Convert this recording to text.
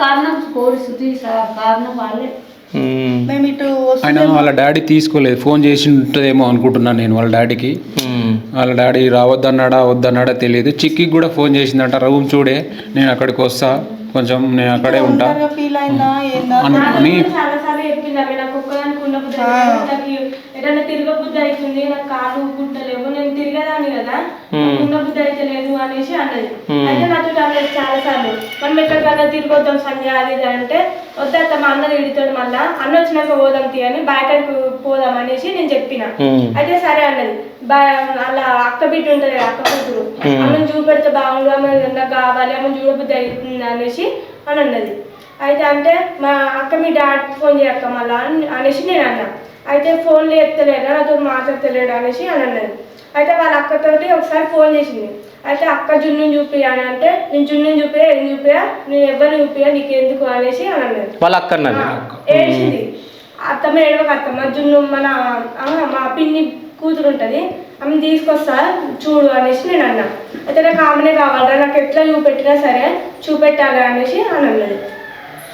కారణం? కోరి శృతి సా- కారణం వాళ్ళే. ఉమ్, మేము ఇటు ఆయన వాళ్ళ డాడీ తీసుకోలేదు. ఫోన్ చేసి ఉంటుందేమో అనుకుంటున్నాను నేను వాళ్ళ డాడీకి. వాళ్ళ డాడీ రావద్దన్నాడా వద్దన్నాడా తెలియదు. చిక్కికి కూడా ఫోన్ చేసిందంట రూమ్ చూడే నేను అక్కడికి వస్తా. కొంచెం నేను అక్కడే ఉంటా. ఫీల్ అయిందా ఏందా? అన్- అని చాలా సార్లు చెప్పింది ఆమె నాకు ఒక్కదానికి ఉన్న బుద్ధి అవుతుంది. నాకు కాళ్ళు గుట్టలేవు నేను తిరగదాన్ని కదా. నాకు ఉన్న బుద్ధి అయితే అనేసి అన్నది అయితే నాతో అన్నది చాలా సార్లు మనం ఎక్కడికన్నా తిరిగొద్దాం సంజయ్ అది ఇది అంటే వద్దా మా అన్న తిడతాడు మళ్ళా అన్న వచ్చినాక పోదాం తీ అని బయటకు పోదాం అనేసి నేను చెప్పిన. అయితే సరే అన్నది. అలా అక్క బిడ్డ ఉంటది అక్క కూతురు. ఆమెను చూపెడితే బాగుండు ఆమె నాకు కావాలి ఆమె చూడబుద్ధి అవుతుంది అనేసి అని అన్నది. అయితే అంటే మా అక్క మీ డాడీ ఫోన్ చేయక్క మళ్ళా అని- అనేసి నేను అన్నా. అయితే ఫోన్లు ఎత్తలేడు నాతో మాట్లాడతలేడు అనేసి అని అన్నది. అయితే వాళ్ళ అక్కతోటి ఒకసారి ఫోన్ చేసింది. అయితే అక్క జున్ను చూపియా అని అంటే నేను జున్ను చూపియా ఏం చూపియా నేను ఎవరిని చూపియా నీకు ఎందుకు? అనేసి అని అన్నది. వాళ్ళ అక్క అన్నది. ఏడ్చింది అత్తమ్మ ఏడవక అత్తమ్మ జున్ను మన ఆ, మా పిన్ని కూతురు ఉంటుంది. ఆమె తీసుకొస్తా చూడు అనేసి నేను అన్నా. అయితే నాకు ఆమెనే కావాలరా? నాకు ఎట్లా చూపెట్టినా సరే చూపెట్టాలి అనేసి అని అన్నది.